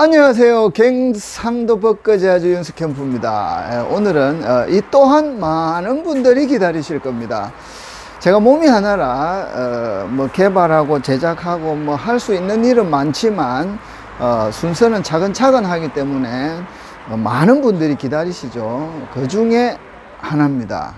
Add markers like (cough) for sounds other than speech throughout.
안녕하세요. 갱상도 벚거자주 연습 캠프입니다. 예, 오늘은 어, 이 또한 많은 분들이 기다리실 겁니다. 제가 몸이 하나라 어, 뭐 개발하고 제작하고 뭐 할 수 있는 일은 많지만 어, 순서는 차근차근 하기 때문에 어, 많은 분들이 기다리시죠. 그 중에 하나입니다.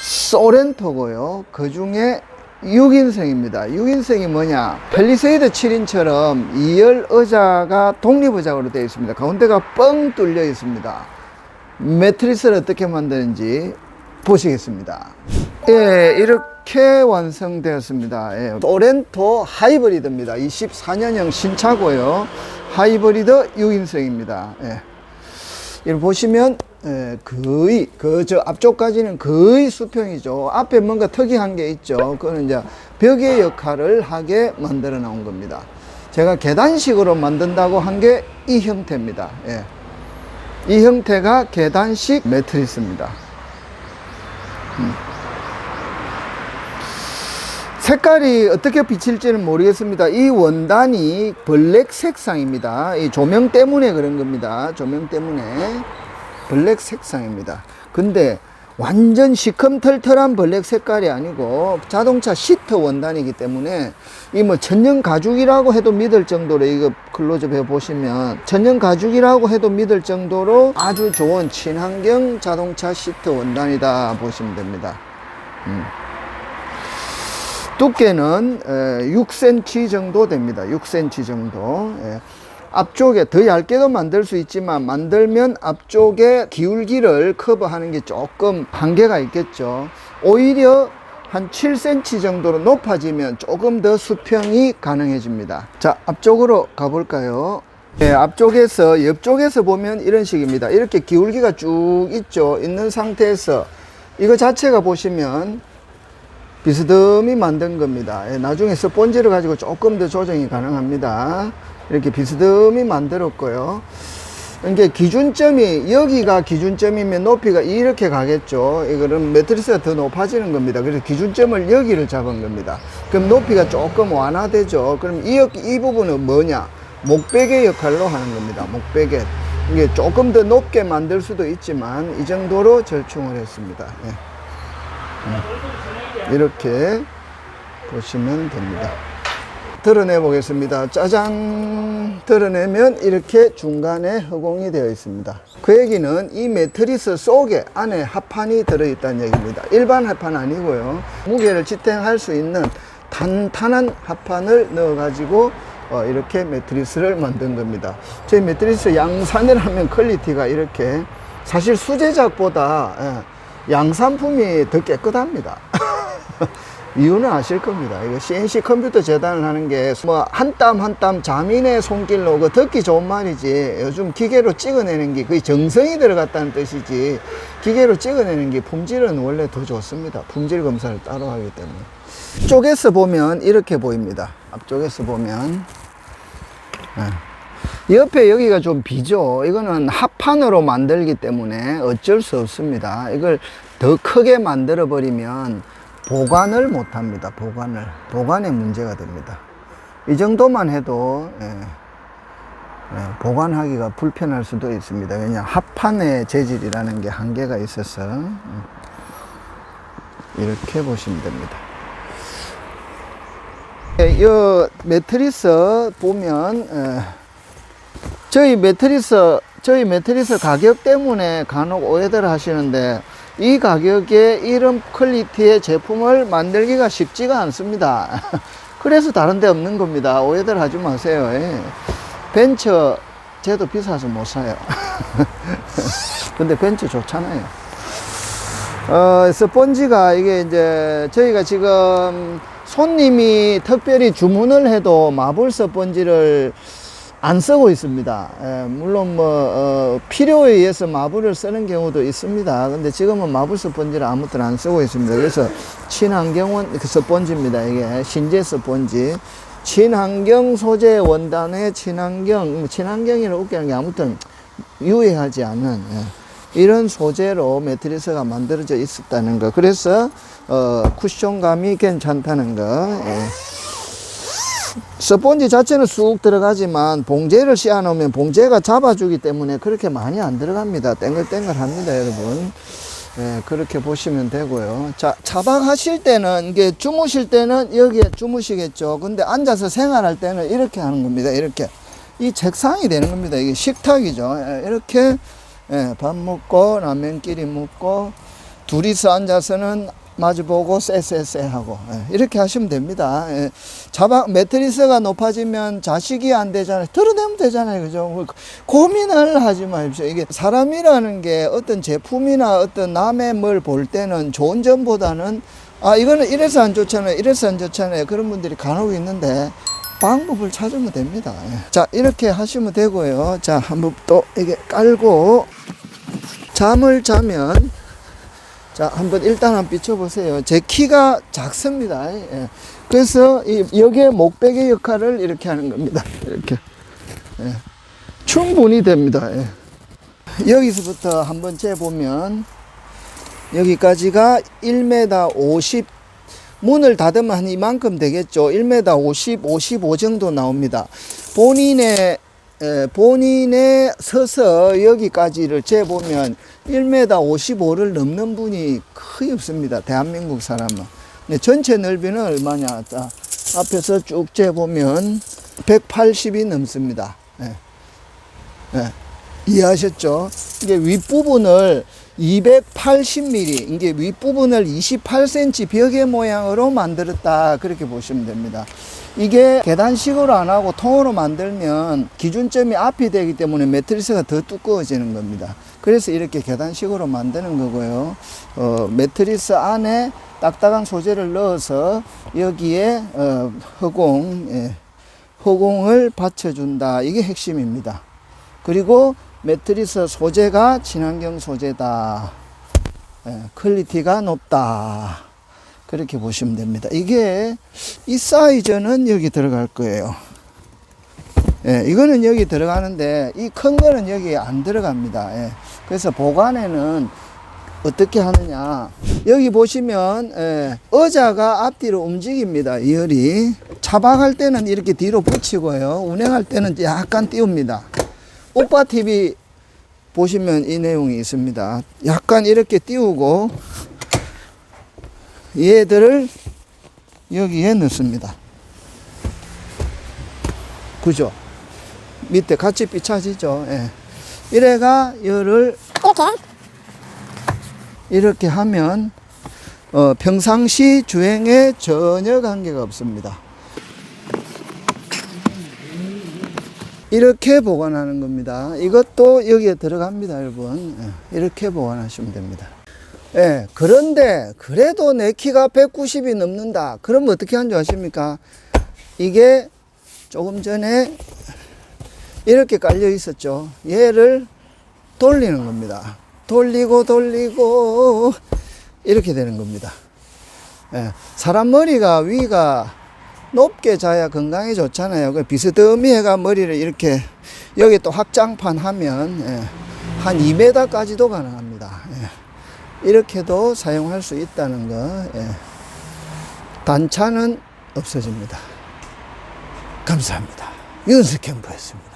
소렌토고요. 그 중에 6인승입니다. 6인승이 뭐냐? 펠리세이드 7인처럼 2열 의자가 독립의자로 되어 있습니다. 가운데가 뻥 뚫려 있습니다. 매트리스를 어떻게 만드는지 보시겠습니다. 예, 이렇게 완성되었습니다. 예, 소렌토 하이브리드입니다. 24년형 신차고요. 하이브리드 6인승입니다. 예. 이를 보시면 예, 거의 그 저 앞쪽까지는 거의 수평이죠. 앞에 뭔가 특이한 게 있죠. 그거는 이제 벽의 역할을 하게 만들어 나온 겁니다. 제가 계단식으로 만든다고 한 게 이 형태입니다. 예. 이 형태가 계단식 매트리스입니다. 음. 색깔이 어떻게 비칠지는 모르겠습니다. 이 원단이 블랙 색상입니다. 이 조명 때문에 그런 겁니다. 조명 때문에 블랙 색상입니다. 근데 완전 시커털털한 블랙 색깔이 아니고 자동차 시트 원단이기 때문에 이 뭐 천연 가죽이라고 해도 믿을 정도로 이거 클로즈업 해 보시면 천연 가죽이라고 해도 믿을 정도로 아주 좋은 친환경 자동차 시트 원단이다 보시면 됩니다. 음. 두께는 6cm 정도 됩니다. 6cm 정도. 예. 앞쪽에 더 얇게도 만들 수 있지만 만들면 앞쪽에 기울기를 커버하는 게 조금 한계가 있겠죠. 오히려 한 7cm 정도로 높아지면 조금 더 수평이 가능해집니다. 자, 앞쪽으로 가볼까요? 네, 앞쪽에서 옆쪽에서 보면 이런 식입니다. 이렇게 기울기가 쭉 있죠. 있는 상태에서 이거 자체가 보시면 비스듬히 만든 겁니다. 예, 나중에 스펀지를 가지고 조금 더 조정이 가능합니다. 이렇게 비스듬히 만들었고요. 이게 기준점이 여기가 기준점이면 높이가 이렇게 가겠죠. 이거는 매트리스가 더 높아지는 겁니다. 그래서 기준점을 여기를 잡은 겁니다. 그럼 높이가 조금 완화되죠. 그럼 이, 이 부분은 뭐냐? 목베개 역할로 하는 겁니다. 목베개. 이게 조금 더 높게 만들 수도 있지만 이 정도로 절충을 했습니다. 예. 이렇게 보시면 됩니다. 드러내 보겠습니다. 짜잔! 드러내면 이렇게 중간에 허공이 되어 있습니다. 그 얘기는 이 매트리스 속에 안에 합판이 들어있다는 얘기입니다. 일반 합판 아니고요. 무게를 지탱할 수 있는 탄탄한 합판을 넣어 가지고 어, 이렇게 매트리스를 만든 겁니다. 저희 매트리스 양산을 하면 퀄리티가 이렇게 사실 수제작보다 예, 양산품이 더 깨끗합니다. (laughs) 이유는 아실 겁니다. 이거 CNC 컴퓨터 재단을 하는 게 뭐 한 땀 한 땀 자민의 손길로 그 듣기 좋은 말이지 요즘 기계로 찍어내는 게 거의 정성이 들어갔다는 뜻이지 기계로 찍어내는 게 품질은 원래 더 좋습니다. 품질 검사를 따로 하기 때문에. 쪽에서 보면 이렇게 보입니다. 앞쪽에서 보면. 네. 옆에 여기가 좀 비죠. 이거는 합판으로 만들기 때문에 어쩔 수 없습니다. 이걸 더 크게 만들어 버리면 보관을 못 합니다. 보관을. 보관에 문제가 됩니다. 이 정도만 해도, 예, 예, 보관하기가 불편할 수도 있습니다. 왜냐, 합판의 재질이라는 게 한계가 있어서, 음, 이렇게 보시면 됩니다. 예, 이 매트리스 보면, 예, 저희 매트리스, 저희 매트리스 가격 때문에 간혹 오해들 하시는데, 이 가격에 이런 퀄리티의 제품을 만들기가 쉽지가 않습니다. (laughs) 그래서 다른 데 없는 겁니다. 오해들 하지 마세요. 예. 벤처, 쟤도 비싸서 못 사요. (laughs) 근데 벤처 좋잖아요. 어, 스펀지가 이게 이제 저희가 지금 손님이 특별히 주문을 해도 마블 스펀지를 안 쓰고 있습니다. 예, 물론 뭐 어, 필요에 의해서 마블을 쓰는 경우도 있습니다. 근데 지금은 마블 스펀지를 아무튼 안 쓰고 있습니다. 그래서 친환경원 그 스펀지입니다. 이게 신제 스펀지. 친환경 소재 원단의 친환경, 뭐 친환경이라 웃기는 게 아무튼 유해하지 않은 예, 이런 소재로 매트리스가 만들어져 있었다는 거. 그래서 어, 쿠션감이 괜찮다는 거. 예. 스펀지 자체는 쑥 들어가지만 봉제를 씌워 놓으면 봉제가 잡아주기 때문에 그렇게 많이 안 들어갑니다. 땡글땡글 합니다, 여러분. 예, 그렇게 보시면 되고요. 자, 차박하실 때는, 이게 주무실 때는 여기에 주무시겠죠. 근데 앉아서 생활할 때는 이렇게 하는 겁니다. 이렇게. 이 책상이 되는 겁니다. 이게 식탁이죠. 예, 이렇게, 예, 밥 먹고, 라면끼리 먹고, 둘이서 앉아서는 마주보고 쎄쎄쎄 하고 예, 이렇게 하시면 됩니다. 예. 자박 매트리스가 높아지면 자식이 안 되잖아요. 들어대면 되잖아요. 그죠? 고민을 하지 마십시오. 이게 사람이라는 게 어떤 제품이나 어떤 남의 뭘 볼 때는 좋은 점보다는 아 이거는 이래서 안 좋잖아요. 이래서 안 좋잖아요. 그런 분들이 간혹 있는데 방법을 찾으면 됩니다. 예. 자 이렇게 하시면 되고요. 자 한번 또 이게 깔고 잠을 자면 자, 한번 일단 한번 비춰보세요. 제 키가 작습니다. 예. 그래서 이 여기에 목베개 역할을 이렇게 하는 겁니다. (laughs) 이렇게. 예. 충분히 됩니다. 예. 여기서부터 한번 재보면 여기까지가 1m 50 문을 닫으면 한 이만큼 되겠죠. 1m 50, 55 정도 나옵니다. 본인의 에, 본인의 서서 여기까지를 재보면 1m 55를 넘는 분이 거의 없습니다. 대한민국 사람은. 근데 전체 넓이는 얼마냐? 자, 앞에서 쭉 재보면 180이 넘습니다. 예. 예. 이해하셨죠? 이게 윗부분을 280mm, 이게 윗부분을 28cm 벽의 모양으로 만들었다. 그렇게 보시면 됩니다. 이게 계단식으로 안 하고 통으로 만들면 기준점이 앞이 되기 때문에 매트리스가 더 두꺼워지는 겁니다. 그래서 이렇게 계단식으로 만드는 거고요. 어, 매트리스 안에 딱딱한 소재를 넣어서 여기에 어, 허공, 예, 허공을 받쳐준다. 이게 핵심입니다. 그리고 매트리스 소재가 친환경 소재다. 예, 퀄리티가 높다. 그렇게 보시면 됩니다. 이게 이 사이즈는 여기 들어갈 거예요. 예, 이거는 여기 들어가는데 이 큰 거는 여기 안 들어갑니다. 예, 그래서 보관에는 어떻게 하느냐. 여기 보시면 예, 의자가 앞뒤로 움직입니다. 이 열이 차박할 때는 이렇게 뒤로 붙이고요. 운행할 때는 약간 띄웁니다. 오빠 TV 보시면 이 내용이 있습니다. 약간 이렇게 띄우고 얘들을 여기에 넣습니다. 그죠? 밑에 같이 삐쳐지죠. 예. 이래가 열을 이렇게 이렇게 하면 어, 평상시 주행에 전혀 관계가 없습니다. 이렇게 보관하는 겁니다. 이것도 여기에 들어갑니다, 여러분. 예, 이렇게 보관하시면 됩니다. 예, 그런데 그래도 내 키가 190이 넘는다. 그러면 어떻게 하는 줄 아십니까? 이게 조금 전에 이렇게 깔려 있었죠. 얘를 돌리는 겁니다. 돌리고 돌리고 이렇게 되는 겁니다. 예, 사람 머리가 위가 높게 자야 건강에 좋잖아요. 그 비스듬히해가 머리를 이렇게 여기 또 확장판 하면 예, 한 2m까지도 가능합니다. 예. 이렇게도 사용할 수 있다는 거. 예. 단차는 없어집니다. 감사합니다. 윤석 캠프였습니다.